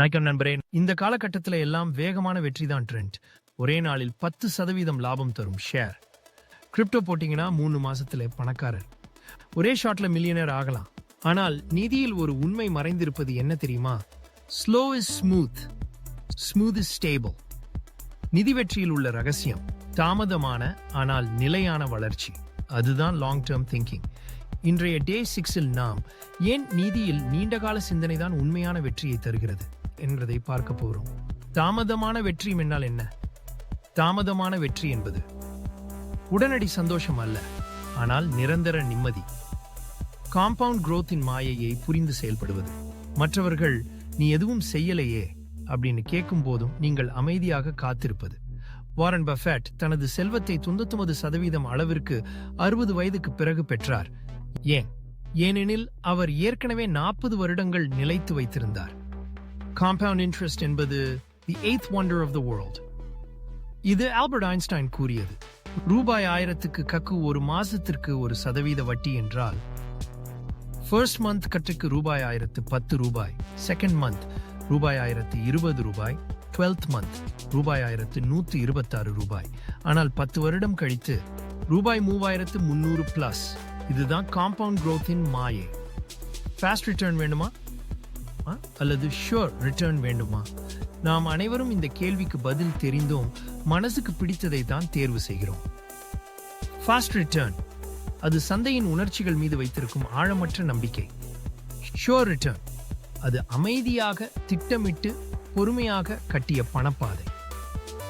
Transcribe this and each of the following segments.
வணக்கம் நண்பரே. இந்த காலகட்டத்தில் எல்லாம் வேகமான வெற்றி தான் ட்ரெண்ட் ஒரே நாளில் பத்து சதவீதம் லாபம் தரும் ஷேர் கிரிப்டோ போட்டிங்கன்னா மூணு மாசத்துல பணக்காரர். ஒரே ஷாட்ல மில்லியனர் ஆகலாம். ஆனால் நிதியில் ஒரு உண்மை மறைந்திருப்பது என்ன தெரியுமா? Slow is smooth smooth is stable நிதி வெற்றியில் உள்ள ரகசியம் தாமதமான ஆனால் நிலையான வளர்ச்சி. அதுதான் லாங் டேர்ம் திங்கிங் இன்றைய டே சிக்ஸில் நாம் ஏன் நீதியில் நீண்டகால சிந்தனை தான் உண்மையான வெற்றியை தருகிறது? என்பதை பார்க்க போகிறோம். தாமதமான வெற்றி என்னால் என்ன? தாமதமான வெற்றி என்பது உடனடி சந்தோஷம் அல்ல ஆனால் நிரந்தர நிம்மதி. காம்பவுண்ட் குரோத்தின் மாயையை புரிந்து செயல்படுவது. மற்றவர்கள் நீ எதுவும் செய்யலையே அப்படின்னு கேட்கும் போதும் நீங்கள் அமைதியாக காத்திருப்பது. வாரன் பஃபேட் தனது செல்வத்தை தொண்ணூத்தொன்பது சதவீதம் அளவிற்கு அறுபது வயதுக்கு பிறகு பெற்றார். ஏன்? ஏனெனில் அவர் ஏற்கனவே நாற்பது வருடங்கள் நிலைத்து வைத்திருந்தார். காம்பவுண்ட் இன்ட்ரெஸ்ட் என்பது the eighth wonder of the world இது ஆல்பர்ட் ஐன்ஸ்டைன் கூறியது. ரூபாய் ஆயிரத்துக்கு கக்கு ஒரு மாசத்திற்கு ஒரு சதவீத வட்டி என்றால் ஃபர்ஸ்ட் மந்த் கட்டுக்கு ரூபாய் ஆயிரத்து பத்து ரூபாய் செகண்ட் மந்த் ரூபாய் ஆயிரத்து இருபது ரூபாய் டுவெல்த் மந்த் ரூபாய் ஆயிரத்து நூற்று இருபத்தாறு ரூபாய். ஆனால் பத்து வருடம் கழித்து ரூபாய் மூவாயிரத்து முந்நூறு பிளஸ் இதுதான் காம்பவுண்ட் க்ரோத்தின் மாயே. ஃபாஸ்ட் ரிட்டர்ன் வேண்டுமா அல்லது ஷுர் ரிட்டர்ன் வேண்டுமா? நாம் அனைவரும் இந்த கேள்விக்கு பதில் தெரிந்தோம் மனசுக்கு பிடித்ததை தான் தேர்வு செய்கிறோம். ஃபாஸ்ட் ரிட்டர்ன் அது சந்தையின் உணர்ச்சிகள் மீது வைத்திருக்கும் ஆழமற்ற நம்பிக்கை. ஷுர் ரிட்டர்ன் அது அமைதியாக திட்டமிட்டு பொறுமையாக கட்டிய பணப்பாதை.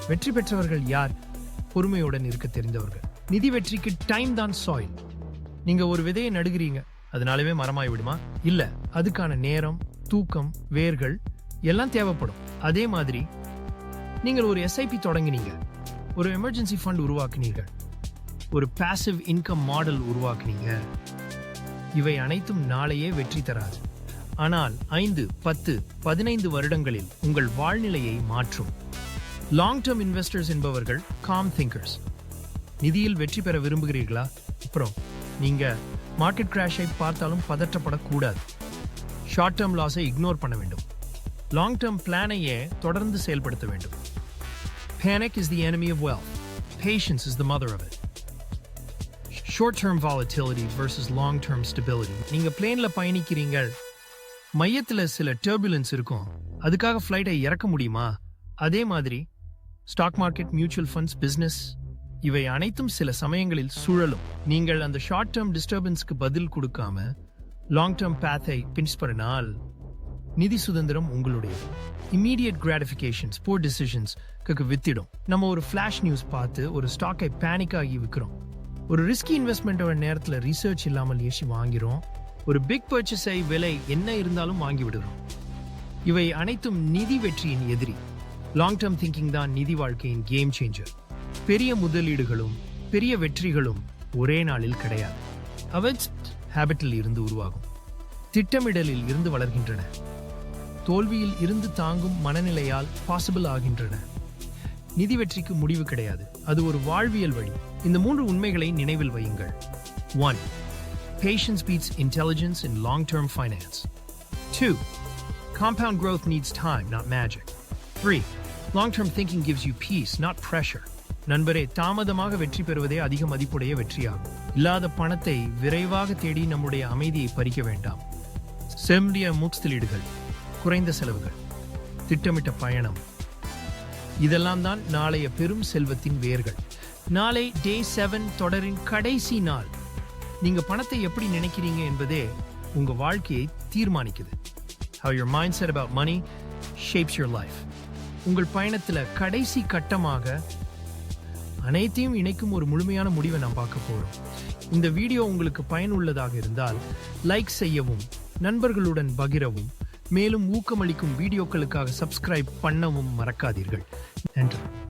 வெற்றி பெற்றவர்கள் யார்? பொறுமையுடன் இருக்க தெரிந்தவர்கள். நிதி வெற்றிக்கு டைம் தான் சாயில் நீங்க ஒரு விதையை நடுகிறீங்க அதனாலவே மரமாய் விடுமா இல்ல அதுக்கான நேரம் தூக்கம் வேர்கள் எல்லாம் தேவைப்படும். அதே மாதிரி நீங்கள் ஒரு எஸ்ஐபி தொடங்கினீங்க ஒரு எமர்ஜென்சி ஃபண்ட் உருவாக்குனீர்கள். ஒரு பாசிவ் இன்கம் மாடல் உருவாக்குனீங்க இவை அனைத்தும் நாளையே வெற்றி தராது. ஆனால் ஐந்து பத்து பதினைந்து வருடங்களில் உங்கள் வாழ்நிலையை மாற்றும். லாங் டேர்ம் இன்வெஸ்டர்ஸ் என்பவர்கள் காம் திங்கர்ஸ் நிதியில் வெற்றி பெற விரும்புகிறீர்களா? அப்புறம் நீங்க மார்க்கெட் கிராஷை பார்த்தாலும் பதற்றப்படக்கூடாது. ஷார்ட் டேர்ம் லாஸை இக்னோர் பண்ண வேண்டும் லாங் டேர்ம் பிளானையே தொடர்ந்து செயல்படுத்த வேண்டும் panic is the enemy of wealth. Patience is the mother of it. Short-term volatility versus long-term stability. நீங்கள் பிளேனில் பயணிக்கிறீங்க மையத்தில் சில டர்புலன்ஸ் இருக்கும் அதுக்காக ஃப்ளைட்டை இறக்க முடியுமா அதே மாதிரி stock market mutual funds business இவை அனைத்தும் சில சமயங்களில் சுழலும் நீங்கள் அந்த ஷார்ட் டேர்ம் டிஸ்டர்பன்ஸ்க்கு பதில் கொடுக்காம லாங் டேர்ம் பேத்தை பின்ஸ்பரினால் நிதி சுதந்திரம் உங்களுடையது. இம்மீடியட் கிராட்டிஃபிகேஷன்ஸ் போர் டிசிஷன்ஸ்க்கு வித்திடும். நம்ம ஒரு ஃபிளாஷ் நியூஸ் பார்த்து ஒரு ஸ்டாக்கை பேனிக் ஆகி விற்கிறோம் ஒரு ரிஸ்கி இன்வெஸ்ட்மெண்ட்டோட நேரத்தில் ரிசர்ச் இல்லாமல் ஏசி வாங்கிறோம். ஒரு பிக் பர்ச்சேஸை விலை என்ன இருந்தாலும் வாங்கி விடுறோம். இவை அனைத்தும் நிதி வெற்றியின் எதிரி. லாங் டேர்ம் திங்கிங் தான் நிதி வாழ்க்கையின் கேம் சேஞ்சர் பெரிய முதலீடுகளும் பெரிய வெற்றிகளும் ஒரே நாளில் கிடையாது. அவை ஹேபிட்டில் இருந்து உருவாகும் திட்டமிடலில் இருந்து வளர்கின்றன தோல்வியில் இருந்து தாங்கும் மனநிலையால் பாசிபிள் ஆகின்றன நிதி வெற்றிக்கு முடிவு கிடையாது அது ஒரு வாழ்வியல் வழி இந்த மூன்று உண்மைகளை நினைவில் வையுங்கள் one patience beats intelligence in long term finance two compound growth needs time not magic three long term thinking gives you peace not pressure நண்பரே தாமதமாக வெற்றி பெறுவதே அதிக மதிப்புடைய வெற்றியாகும். இல்லாத பணத்தை விரைவாக தேடி நம்முடைய அமைதியை பறிக்க வேண்டாம். செம்ரிய முக்ஸ்தலீடுகள் குறைந்த செலவுகள் திட்டமிட்ட பயணம். இதெல்லாம் தான் நாளைய பெரும் செல்வத்தின் வேர்கள். நாளை டே செவன் தொடரின் கடைசி நாள். நீங்க பணத்தை எப்படி நினைக்கிறீங்க என்பதே உங்க வாழ்க்கையை தீர்மானிக்குது. How mindset about money shapes your life உங்கள் பயணத்துல கடைசி கட்டமாக அனைத்தையும் இணைக்கும் ஒரு முழுமையான முடிவை நாம் பார்க்க போகிறோம் இந்த வீடியோ உங்களுக்கு பயனுள்ளதாக இருந்தால் லைக் செய்யவும் நண்பர்களுடன் பகிரவும் மேலும் ஊக்கமளிக்கும் வீடியோக்களுக்காக சப்ஸ்கிரைப் பண்ணவும் மறக்காதீர்கள். நன்றி.